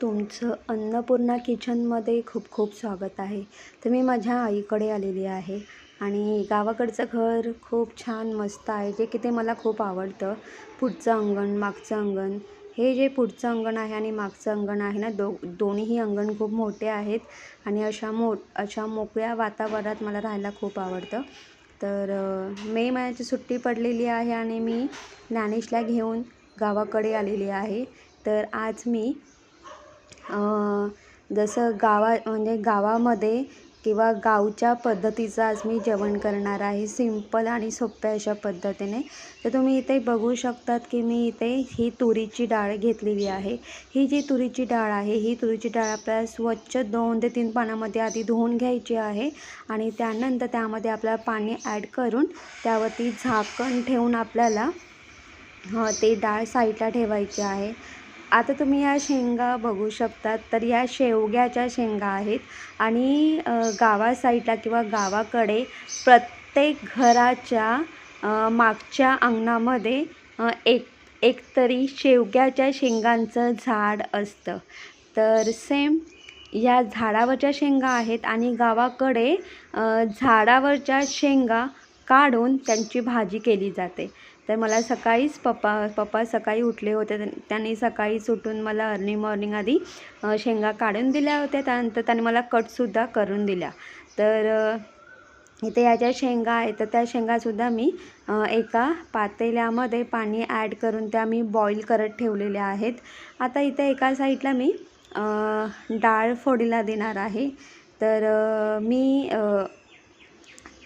तुमचं अन्नपूर्णा किचनमध्ये खूप खूप स्वागत आहे. तर मी माझ्या आईकडे आलेली आहे आणि गावाकडचं घर खूप छान मस्त आहे जे की ते मला खूप आवडतं. पुढचं अंगण मागचं अंगण हे जे पुढचं अंगण आहे आणि मागचं अंगण आहे ना दो दोन्हीही अंगण खूप मोठे आहेत आणि अशा मो अशा मोकळ्या वातावरणात मला राहायला खूप आवडतं. तर मे महिन्याची सुट्टी पडलेली आहे आणि मी ज्ञानेशला घेऊन गावाकडे आलेली आहे. तर आज मी जसं गावा म्हणजे गावामध्ये किंवा गावच्या पद्धतीचं आज मी जेवण करणार आहे सिंपल आणि सोप्या अशा पद्धतीने. तर तुम्ही इथे बघू शकतात की मी इथे ही तुरीची डाळ घेतलेली आहे. ही जी तुरीची डाळ आहे ही तुरीची डाळ आपल्याला स्वच्छ दोन ते तीन पाण्यामध्ये आधी धुवून घ्यायची आहे आणि त्यानंतर त्यामध्ये आपल्याला पाणी ॲड करून त्यावरती झाकण ठेवून आपल्याला हं, ते डाळ साईडला ठेवायची आहे. आता तुम्ही या शेंगा बघू शकतात. तर या शेवग्याच्या शेंगा आहेत आणि गावा साईडला किंवा गावाकडे प्रत्येक घराच्या मागच्या अंगणामध्ये एक एक तरी शेवग्याच्या शेंगांचं झाड असतं. तर सेम या झाडावरच्या शेंगा आहेत आणि गावाकडे झाडावरच्या शेंगा काढून त्यांची भाजी केली जाते. तर मला सकाळीच पप्पा पप्पा सकाळी उठले होते. त्यांनी सकाळीच उठून मला अर्ली मॉर्निंग आधी शेंगा काढून दिल्या होत्या. त्यानंतर त्याने मला कटसुद्धा करून दिल्या. तर इथे या ज्या शेंगा आहेत तर त्या शेंगासुद्धा मी एका पातेल्यामध्ये पाणी ॲड करून त्या मी बॉईल करत ठेवलेल्या आहेत. आता इथे एका साईडला मी डाळ फोडीला देणार आहे. तर मी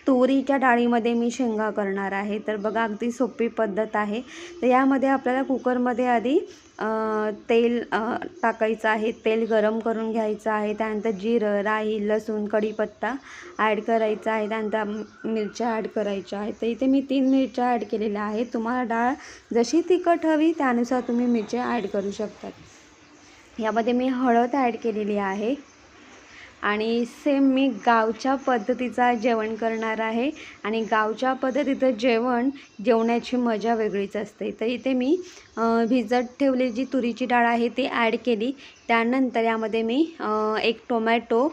तुरीच्या डाळीमध्ये मी शेंगा करणार आहे. तर बघा अगदी सोपी पद्धत आहे. तर यामध्ये आपल्याला कुकरमध्ये आधी तेल टाकायचं आहे. तेल गरम करून घ्यायचं आहे. त्यानंतर जिरं राई लसूण कढीपत्ता ॲड करायचा आहे. त्यानंतर मिरच्या ॲड करायच्या आहेत. तर इथे मी तीन मिरच्या ॲड केलेल्या आहेत. तुम्हाला डाळ जशी तिखट हवी त्यानुसार तुम्ही मिरच्या ॲड करू शकतात यामध्ये मी हळद ॲड केलेली आहे. आणि सेम मी गावच्या पद्धतीचा जेवण करणार आहे. आणि गावच्या पद्धतीचं जेवण जेवण्याची मजा वेगळीच असते. तर इथे मी भिजत ठेवलेली जी तुरीची डाळ आहे ती ॲड केली. त्यानंतर यामध्ये मी एक टोमॅटो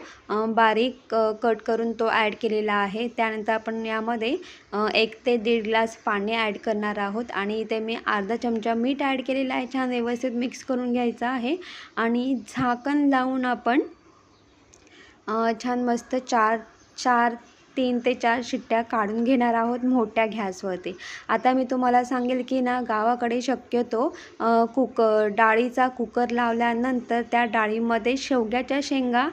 बारीक कट करून तो ॲड केलेला आहे. त्यानंतर आपण यामध्ये एक ते दीड ग्लास पाणी ॲड करणार आहोत. आणि इथे मी अर्धा चमचा मीठ ॲड केलेलं आहे. छान व्यवस्थित मिक्स करून घ्यायचं आहे. आणि झाकण लावून आपण छान मस्त चार चार तीन ते चार शिट्ट्या काढून घेणार आहोत मोठ्या गॅसवरती. आता मी तुम्हाला सांगेल की ना गावाकडे शक्यतो कुक कुकर डाळीचा कुकर लावल्यानंतर त्या डाळीमध्ये शेवग्याच्या शेंगा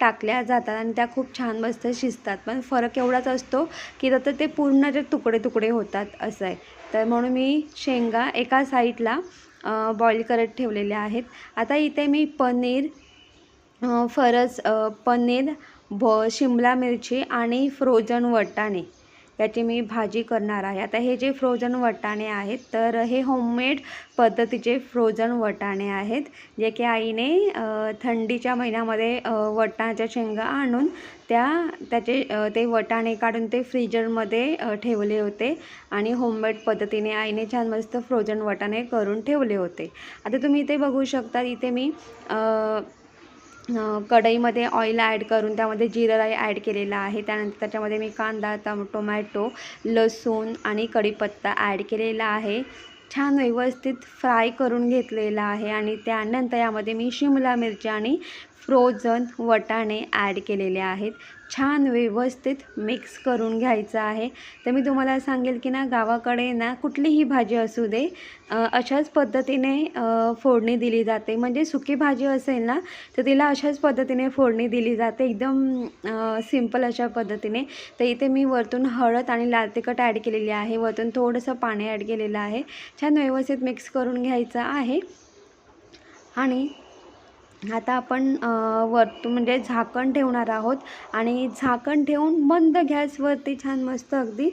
टाकल्या जातात आणि त्या खूप छान मस्त शिजतात. पण फरक एवढाच असतो की तर ते पूर्ण जे तुकडे तुकडे होतात असं आहे. तर म्हणून मी शेंगा एका साईडला बॉईल करत ठेवलेल्या आहेत. आता इथे मी पनीर फरस पनीर भ शिमला मिरची आणि फ्रोझन वटाणे. याची मी भाजी करणार आहे. आता हे जे फ्रोझन वटाणे आहेत तर हे होममेड पद्धतीचे फ्रोझन वटाणे आहेत जे की आईने थंडीच्या महिन्यामध्ये वटाणाच्या वटाण्याच्या शेंगा आणून त्या त्याचे ते वटाणे काढून ते फ्रीजरमध्ये ठेवले होते आणि होममेड पद्धतीने आईने छान मस्त फ्रोझन वटाणे करून ठेवले होते. आता तुम्ही इथे बघू शकता इथे मी आ, कढईमध्ये ऑइल ॲड करून त्यामध्ये जिरं राई ॲड केलेला आहे. त्यानंतर त्याच्यामध्ये मी कांदा टम टोमॅटो लसूण आणि कढीपत्ता ॲड केलेला आहे. छान व्यवस्थित फ्राय करून घेतलेला आहे. आणि त्यानंतर यामध्ये मी शिमला मिरची आणि फ्रोझन वटाणे ॲड केलेले आहेत. छान व्यवस्थित मिक्स करून घ्यायचं आहे. तर मी तुम्हाला सांगेल की ना गावाकडे ना कुठलीही भाजी असू दे अशाच पद्धतीने फोडणी दिली जाते. म्हणजे सुकी भाजी असेल ना तर तिला अशाच पद्धतीने फोडणी दिली जाते. एकदम सिंपल अशा पद्धतीने. तर इथे मी वरतून हळद आणि लाल तिखट ॲड केलेली आहे. वरतून थोडंसं पाणी ॲड केलेलं आहे. छान व्यवस्थित मिक्स करून घ्यायचं आहे. आणि आता आपण अ, वरतून म्हणजे झाकण ठेवणार आहोत आणि झाकण ठेवून मंद गॅसवरती छान मस्त अगदी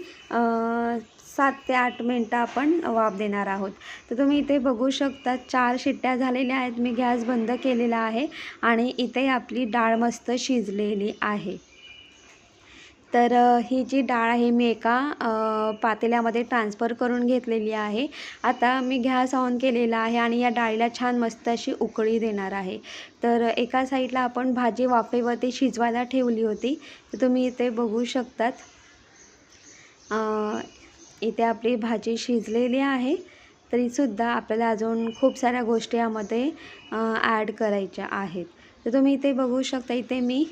सात ते आठ मिनटं आपण वाफ देणार आहोत. तर तुम्ही इथे बघू शकता चार शिट्ट्या झालेल्या आहेत. मी गॅस बंद केलेला आहे आणि इथे आपली डाळ मस्त शिजलेली आहे. तर ही जी डाळ आहे मी एका पातेल्यामध्ये ट्रान्सफर करून घेतलेली आहे. आता मी गॅस ऑन केलेला आहे आणि या डाळीला छान मस्त अशी उकळी देणार आहे. तर एका साईडला आपण भाजी वाफेवरती शिजवायला ठेवली होती. तर तुम्ही इथे बघू शकतात. इथे आपली भाजी शिजलेली आहे. तरीसुद्धा आपल्याला अजून खूप साऱ्या गोष्टी यामध्ये ॲड करायच्या आहेत. तर तुम्ही इथे बघू शकता इथे मी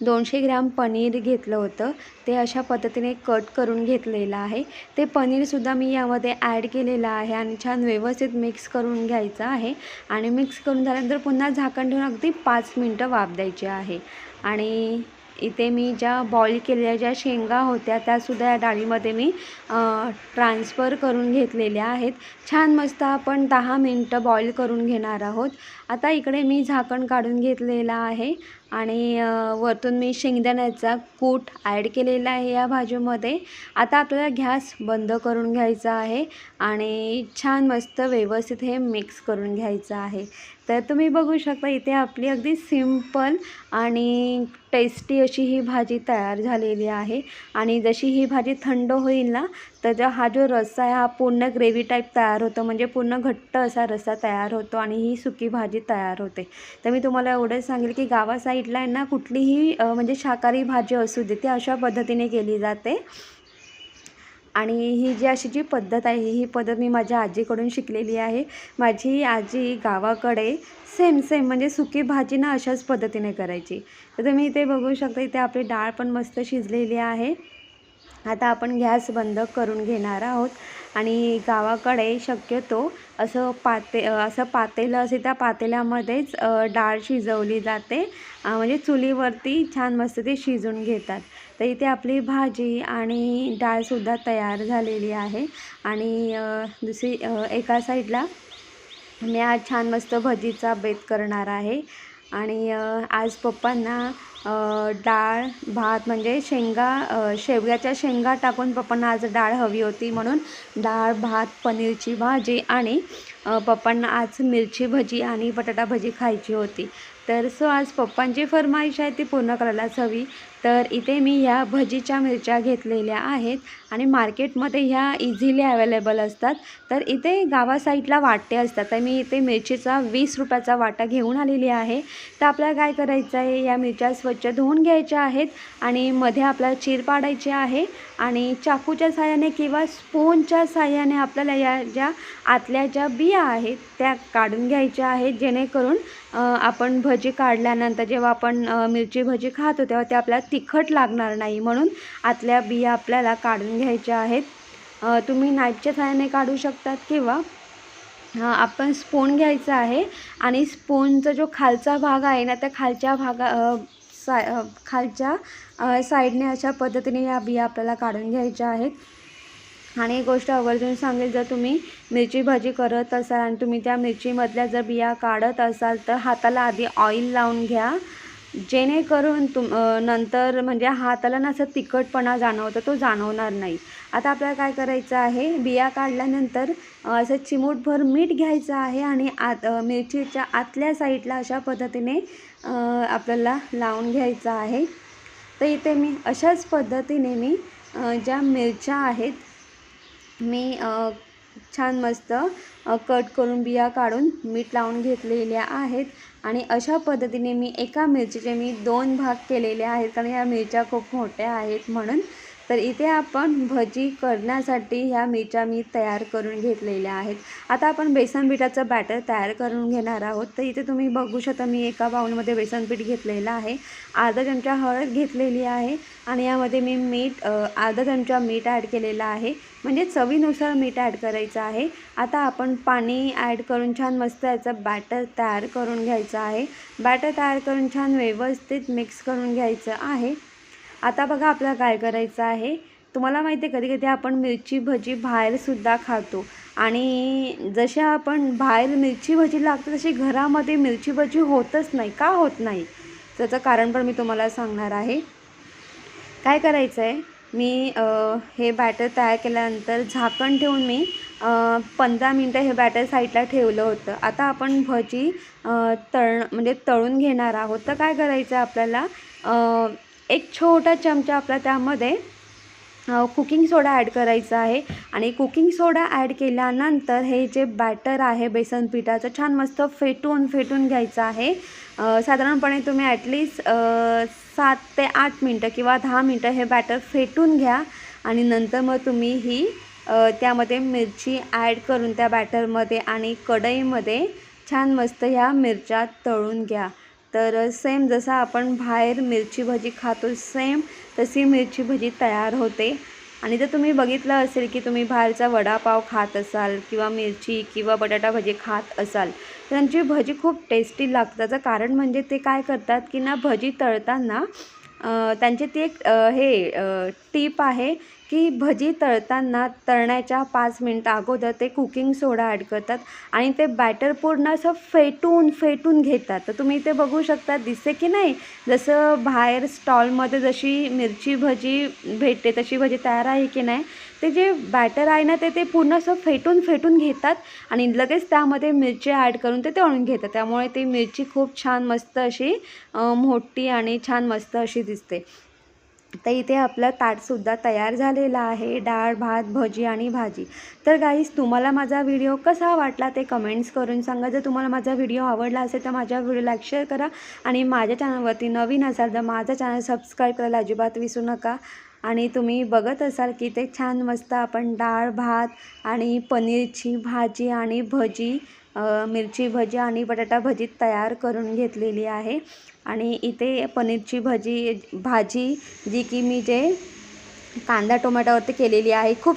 दोनशे ग्रॅम पनीर घेतलं होतं. ते अशा पद्धतीने कट करून घेतलेलं आहे. ते पनीरसुद्धा मी यामध्ये ॲड केलेलं आहे आणि छान व्यवस्थित मिक्स करून घ्यायचं आहे. आणि मिक्स करून झाल्यानंतर पुन्हा झाकण ठेवून अगदी पाच मिनटं वाफ द्यायची आहे. आणि इथे मी ज्या बॉईल केलेल्या ज्या शेंगा होत्या त्यासुद्धा या डाळीमध्ये मी ट्रान्सफर करून घेतलेल्या आहेत. छान मस्त आपण दहा मिनटं बॉईल करून घेणार आहोत. आता इकडे मी झाकण काढून घेतलेलं आहे. आणि वरतून मी शेंगदाण्याचा कूट ॲड केलेला आहे या भाजीमध्ये. आता आपल्याला गॅस बंद करून घ्यायचा आहे आणि छान मस्त व्यवस्थित हे मिक्स करून घ्यायचं आहे. तर तुम्ही बघू शकता इथे आपली अगदी सिंपल आणि टेस्टी अशी ही भाजी तयार झालेली आहे. आणि जशी ही भाजी थंड होईल ना तर हा जो रस्सा आहे हा पूर्ण ग्रेव्ही टाईप तयार होतो. म्हणजे पूर्ण घट्ट असा रस्सा तयार होतो आणि ही सुकी भाजी तयार होते. तर मी तुम्हाला एवढंच सांगेल की गावा साईडला आहे ना कुठलीही म्हणजे शाकाहारी भाजी असू दे ती अशा पद्धतीने केली जाते. आणि ही जी अशी जी पद्धत आहे ही पद्धत मी माझ्या आजीकडून शिकलेली आहे. माझी आजी गावाकडे सेम सेम म्हणजे सुकी भाजी ना अशाच पद्धतीने करायची. तर तुम्ही इथे बघू शकता इथे आपली डाळ पण मस्त शिजलेली आहे. आता आपण गॅस बंद करून घेणार आहोत. आणि गावाकडे शक्यतो असं पाते असं पातेलं असे त्या पातेल्यामध्येच डाळ शिजवली जाते. म्हणजे चुलीवरती छान मस्त ते शिजून घेतात. तर इथे आपली भाजी आणि डाळसुद्धा तयार झालेली आहे. आणि दुसरी एका साईडला मी आज छान मस्त भजीचा बेत करणार आहे. आणि आज पप्पांना डाळ भात म्हणजे शेंगा शेवग्याच्या शेंगा टाकून पप्पांना आज डाळ हवी होती म्हणून डाळ भात पनीरची भाजी आणि पप्पांना आज मिरची भजी आणि बटाटा भजी खायची होती. तर सो आज पप्पांची फरमाईश आहे ती पूर्ण करायलाच हवी. तर इथे मी ह्या भजीच्या मिरच्या घेतलेल्या आहेत आणि मार्केटमध्ये ह्या इझिली अवेलेबल असतात. तर इथे गावा साईडला वाटे असतात. तर मी इथे मिरचीचा वीस रुपयाचा वाटा घेऊन आलेली आहे. तर आपल्याला काय करायचं आहे? या मिरच्या स्वच्छ धुवून घ्यायच्या आहेत आणि मध्ये आपल्याला चीर पाडायची आहे आणि चाकूच्या साह्याने किंवा स्पूनच्या साह्याने आपल्याला या ज्या आतल्या ज्या बिया आहेत त्या काढून घ्यायच्या आहेत. जेणेकरून आपण भजी काढल्यानंतर जेव्हा आपण मिरची भजी खातो तेव्हा ते आपल्याला तिखट लागणार नाही म्हणून आतल्या बिया आपल्याला काढून घ्यायच्या आहेत. तुम्ही नाईटच्या सहाय्याने काढू शकतात किंवा आपण स्पून घ्यायचा आहे आणि स्पूनचा जो खालचा भाग आहे ना त्या खालच्या भागा सा खालच्या साईडने अशा पद्धतीने या बिया आपल्याला काढून घ्यायच्या आहेत. आणि एक गोष्ट आवर्जून सांगेल जर तुम्ही मिरची भाजी करत असाल आणि तुम्ही त्या मिरचीमधल्या जर बिया काढत असाल तर हाताला आधी ऑइल लावून घ्या. जेणेकरून तुम नंतर म्हणजे हाताला ना असं तिखटपणा जाणवतं तो जाणवणार नाही. आता आपल्याला काय करायचं आहे? बिया काढल्यानंतर असं चिमूटभर मीठ घ्यायचं आहे आणि आत मिरचीच्या आतल्या साईडला अशा पद्धतीने आपल्याला लावून घ्यायचं आहे. तर इथे मी अशाच पद्धतीने मी ज्या मिरच्या आहेत मी छान मस्त कट करून बिया काढून मीठ लावून घेतलेल्या आहेत. आणि अशा पद्धतीने मी एका मिरचीचे मी दोन भाग केलेले आहेत. कारण ह्या मिरच्या खूप मोठ्या आहेत म्हणून तर इथे आपण भजी करण्यासाठी ह्या मिरच्या मी तयार करून घेतलेल्या आहेत. आता आपण बेसन पिठाचं बॅटर तयार करून घेणार आहोत. तर इथे तुम्ही बघू शकता मी एका बाऊलमध्ये बेसन पीठ घेतलेलं आहे. अर्धा चमचा हळद घेतलेली आहे आणि यामध्ये मी मीठ अर्धा चमचा मीठ ॲड केलेलं आहे. म्हणजे चवीनुसार मीठ ॲड करायचं आहे. आता आपण पाणी ॲड करून छान मस्त याचं बॅटर तयार करून घ्यायचं आहे. बॅटर तयार करून छान व्यवस्थित मिक्स करून घ्यायचं आहे. आता बघा आपल्याला काय करायचं आहे. तुम्हाला माहिती आहे कधी कधी आपण मिरची भजी बाहेरसुद्धा खातो. आणि जशा आपण बाहेर मिरची भजी लागते तशी घरामध्ये मिरची भजी होतच नाही. का होत नाही? त्याचं कारण पण मी तुम्हाला सांगणार आहे. काय करायचं आहे मी हे बॅटर तयार केल्यानंतर झाकण ठेवून मी पंधरा मिनटं हे बॅटर साईडला ठेवलं होतं. आता आपण भजी तळ म्हणजे तळून घेणार आहोत. तर काय करायचं आहे आपल्याला एक छोटा चमचा आपला त्यामध्ये कुकिंग सोडा ॲड करायचा आहे. आणि कुकिंग सोडा ॲड केल्यानंतर हे जे बॅटर आहे बेसन पिठाचं छान मस्त फेटून फेटून घ्यायचं आहे. साधारणपणे तुम्ही ॲटलिस्ट सात ते आठ मिनटं किंवा दहा मिनटं हे बॅटर फेटून घ्या. आणि नंतर मग तुम्ही ही त्यामध्ये मिरची ॲड करून त्या बॅटरमध्ये आणि कढईमध्ये छान मस्त ह्या मिरच्या तळून घ्या. तर सेम जसं आपण बाहेर मिरची भजी खातो सेम तशी मिरची भजी तयार होते. आणि जर तुम्ही बघितलं असेल की तुम्ही बाहेरचा वडापाव खात असाल किंवा मिरची किंवा बटाटा भजी खात असाल तर त्यांची भजी खूप टेस्टी लागतात. त्याचं कारण म्हणजे ते काय करतात की ना भजी तळताना त्यांचे ती एक हे टीप आहे की भजी तळताना तळण्याच्या पाच मिनटं अगोदर ते कुकिंग सोडा ॲड करतात आणि ते बॅटर पूर्ण असं फेटून फेटून घेतात. तर तुम्ही ते बघू शकता दिसते की नाही? जसं बाहेर स्टॉलमध्ये जशी मिरची भजी भेटते तशी भजी तयार आहे की नाही? ते जे बॅटर आहे ना ते ते पूर्ण असं फेटून फेटून घेतात आणि लगेच त्यामध्ये मिरची ॲड करून ते तळून घेतात. त्यामुळे ती मिरची खूप छान मस्त अशी मोठी आणि छान मस्त अशी दिसते. तर इथे आपलं ताटसुद्धा तयार झालेलं आहे. डाळ भात भजी आणि भाजी. तर गाईस तुम्हाला माझा व्हिडिओ कसा वाटला ते कमेंट्स करून सांगा. जर तुम्हाला माझा व्हिडिओ आवडला असेल तर माझ्या व्हिडिओला शेअर करा आणि माझ्या चॅनलवरती नवीन असाल तर माझा चॅनल सबस्क्राईब करायला अजिबात विसरू नका. आणि तुम्ही बघत असाल की ते छान मस्त आपण डाळ भात आणि पनीरची भाजी आणि भजी मिरची भजी आणि बटाटा भजी तयार करून घेतलेली आहे. आणि इथे पनीरची भजी भाजी जी की मी जे कांदा टोमॅटोवरती केलेली आहे खूप